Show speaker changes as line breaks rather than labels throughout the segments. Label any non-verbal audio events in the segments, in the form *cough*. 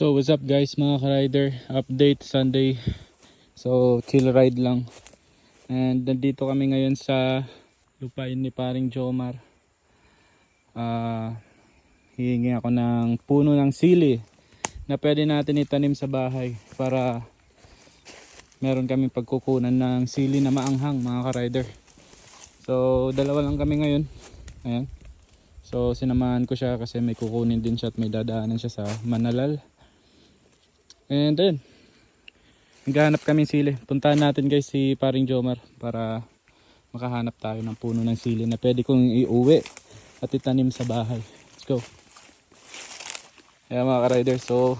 So what's up guys mga ka-rider? Update Sunday. So chill ride lang. And nandito kami ngayon sa lupain ni paring Jomar. Ah, Hihingi ako ng puno ng sili Na pwede natin itanim sa bahay Para meron kami pagkukunan ng sili na maanghang mga ka-rider. So dalawa lang kami ngayon. Ayan. So sinamahan ko siya kasi may kukunin din siya at may dadaanan siya sa Manalal And then, naghahanap kami sili. Puntahan natin guys si paring Jomar para makahanap tayo ng puno ng sili na pwede kong iuwi at itanim sa bahay. Let's go. Ayan mga ka-rider, so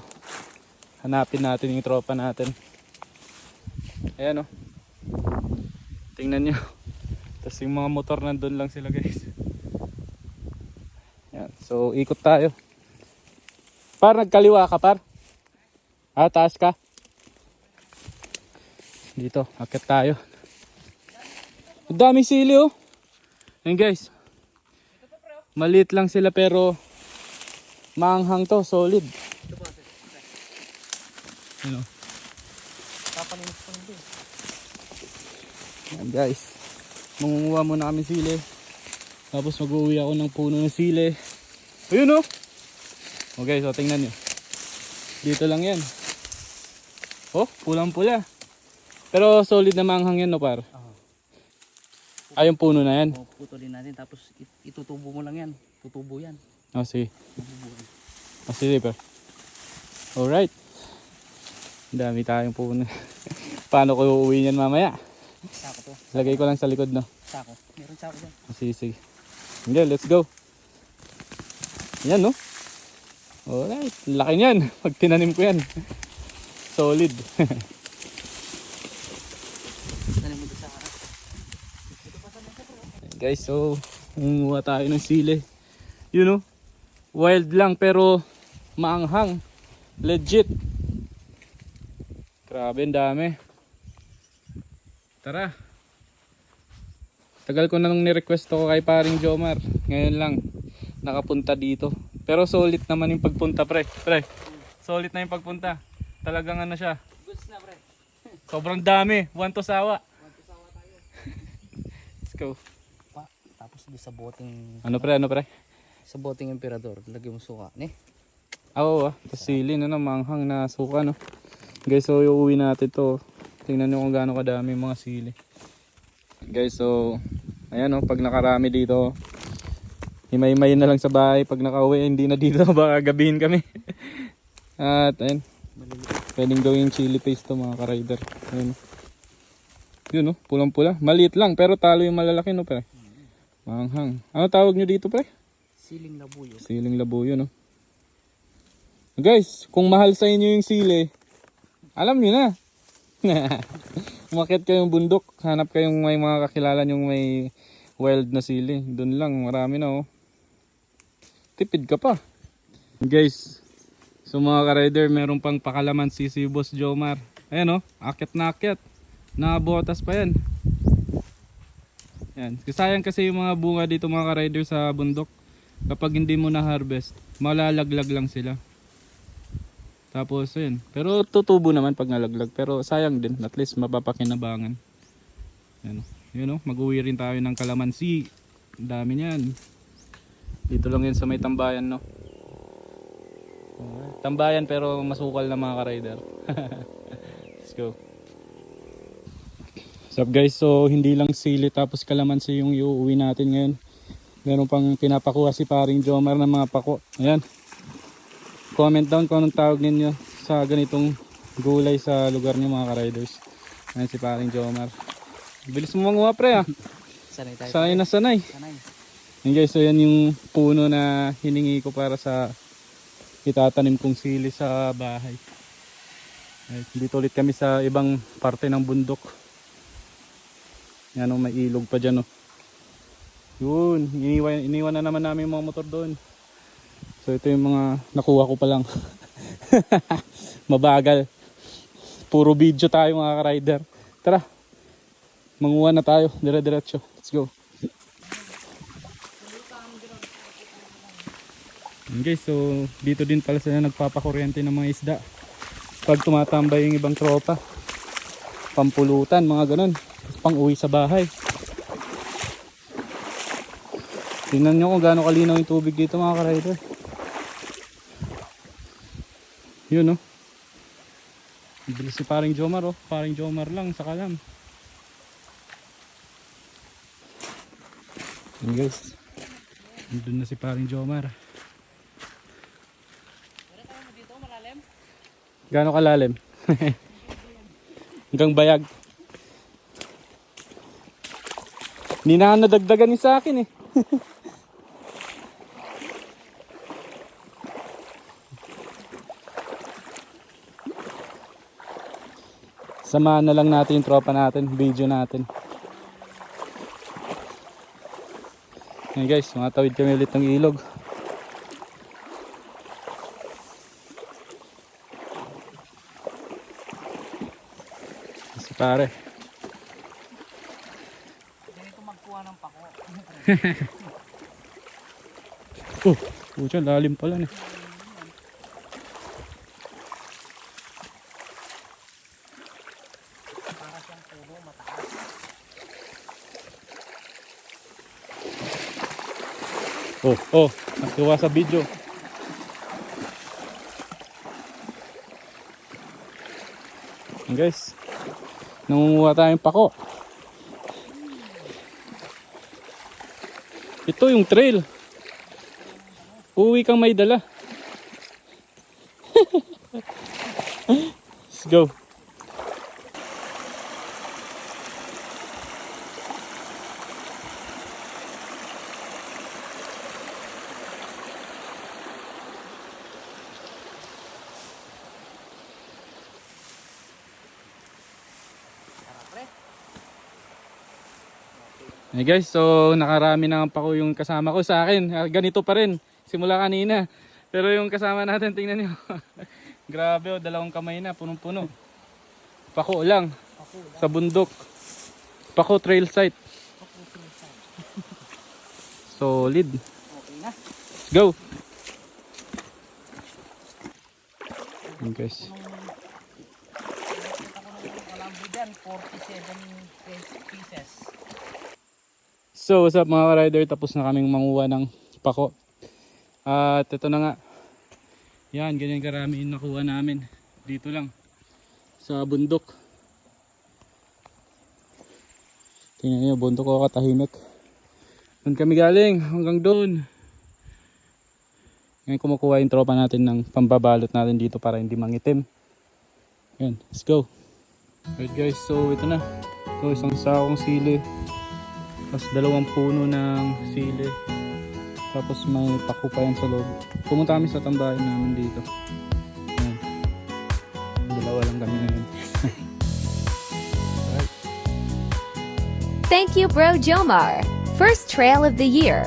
hanapin natin yung tropa natin. Ayan o. Tingnan nyo. *laughs* Tapos yung mga motor nandun lang sila guys. Ayan, so ikot tayo. Par, nagkaliwa ka par? Ah, taas ka. Dito, akit tayo. Ang daming sili oh. Ayan guys. Maliit lang sila pero maanghang to, solid. Ano?
Papalinis ko nito.
Ayan guys. Mangunguha muna kami sili. Tapos mag-uwi ako ng puno ng sili. Ayun oh. Okay, so tingnan nyo. Dito lang yan. Oh, pulang-pula. Pero solid na manghang yan no par.
Oo.
Ay, yung puno na yan.
Oh, putulin natin tapos it- itutubo mo lang yan. Tutubo yan.
Oh, sige.
Tutubo yan.
Oh, sige par. Alright. Ang dami tayong puno. *laughs* Paano ko uuwi niyan mamaya?
Sako to.
Lagay ko lang sa likod no.
Sako. Meron sako dyan.
Oh, sige, sige. Okay, let's go. Yan no. Alright. Laki niyan. *laughs* Pag tinanim ko yan. Solid. *laughs* Guys, so kumuha tayo ng sili. You know, wild lang pero maanghang. Legit. Grabe, ang dami. Tara. Tagal ko na nung ni-request ko kay paring Jomar. Ngayon lang nakapunta dito. Pero solid naman yung pagpunta, pre. Pre. Solid na yung pagpunta. Talagang ano siya.
Goods na pre.
Sobrang dami. One to sawa.
Magkasawa tayo.
Let's go.
Pa. Tapos doon sa boting
Ano pre, ano pre?
sa boting emperador. Lagyan mo suka. Ne?
Ah, Oo, ah. Tapos sili na no, manghang na suka no. Guys, so iuwi natin to. Tingnan nyo kung gaano kadami yung mga sili. Guys, so ayan oh, pag nakarami dito, himay-himay na lang sa bahay. Pag nakauwi, hindi na dito, *laughs* baka gabihin kami. *laughs* At ayun,
Maliliit.
Pwedeng gawing chili paste to mga ka-rider. Ayun. Yun oh, pulang-pula. Maliit lang, pero talo yung malalaki no, pre. Manghang. Ano tawag nyo dito, pre?
Siling labuyo.
Siling labuyo, no? Guys, kung mahal sa inyo yung sili, alam niyo na. *laughs* Umakit kayong bundok, hanap kayong may mga kakilala yung may wild na sili. Doon lang, marami na oh. Tipid ka pa. Guys, so mga ka-rider, meron pang pakalaman si si Boss Jomar. Ayan oh, akit na akit. Nakabotas pa yan. Yan. Sayang kasi yung mga bunga dito mga ka-rider sa bundok kapag hindi mo na harvest, malalaglag lang sila. Tapos yun. Pero tutubo naman pag nalaglag. Pero sayang din. At least mapapakinabangan. Yan. Yun o. Mag-uwi rin tayo ng kalamansi. Ang dami niyan. Dito lang yan sa may tambayan no. Tambayan pero masukal na mga ka-rider. *laughs* Let's go. What's up guys? So hindi lang sili tapos kalamansi yung iuwi natin ngayon. Meron pang pinapakuha si paring Jomar ng mga pako. Ayan. Comment down kung anong tawag ninyo sa ganitong gulay sa lugar niyo mga ka-riders. Ayan si paring Jomar. Bilis mo manguha pre ah. *laughs*
Sanay tayo.
Sanay na sanay.
Sanay.
Ayan guys, so yan yung puno na hiningi ko para sa itatanim kong sili sa bahay. Ay, dito ulit kami sa ibang parte ng bundok. Yan o, may ilog pa dyan o. Yun, iniwan, iniwan na naman namin yung mga motor doon. So ito yung mga nakuha ko pa lang. *laughs* Mabagal. Puro video tayo mga ka-rider. Tara, manguha na tayo. Dire-diretso. Let's go. Okay, so dito din pala sila nagpapakuryente ng mga isda. Pag tumatambay yung ibang tropa. Pampulutan, mga ganun. Pang uwi sa bahay. Tingnan nyo kung gaano kalinaw yung tubig dito mga ka-rider. Yun oh. Ang Bilis si paring Jomar oh. Paring Jomar lang sa kalam. Yun guys. Nandun na si paring Jomar.
Dito, malalim.
Gaano kalalim? *laughs* Hanggang bayag. Hindi na nadagdagan ni sa akin eh. *laughs* Samahan na lang natin yung tropa natin, video natin. Ayan guys, tumatawid kami ulit ng ilog. Pare.
Ganito magkuha ng pako.
Oh, pucha, lalim pala
mataas.
Oh, oh, natuwa sa video. Guys, nangunguha tayong pako. Ito yung trail. Uwi kang may dala. *laughs* Let's go. Hey guys, so nakarami na pa ko yung kasama ko sa akin. Ah, Ganito pa rin, simula kanina. Pero yung kasama natin, tingnan nyo. *laughs* Grabe oh, dalawang kamay na, punong-puno. Pako lang,
Pako lang.
sa bundok. Pako trail site.
Pako. *laughs*
Solid.
Okay na.
Let's go! Yun guys.
Dyan. 47 pieces.
So, what's up mga rider? Tapos na kaming manguha ng pako. At ito na nga. Yan, ganyan karami yung nakuha namin. Dito lang. Sa bundok. Tingnan niyo, bundok ko katahimik. Doon kami galing, hanggang doon. Ngayon kumukuha yung tropa natin ng pambabalot natin dito para hindi mangitim. Yan, let's go. Alright guys, so ito na. Ito, isang sakong sili. Tapos dalawang puno ng sili. Tapos may pako pa yan sa loob. Pumunta kami sa tambahin namin dito. Ayan. Dalawa lang kami ngayon. *laughs*
Thank you, Bro Jomar. First trail of the year.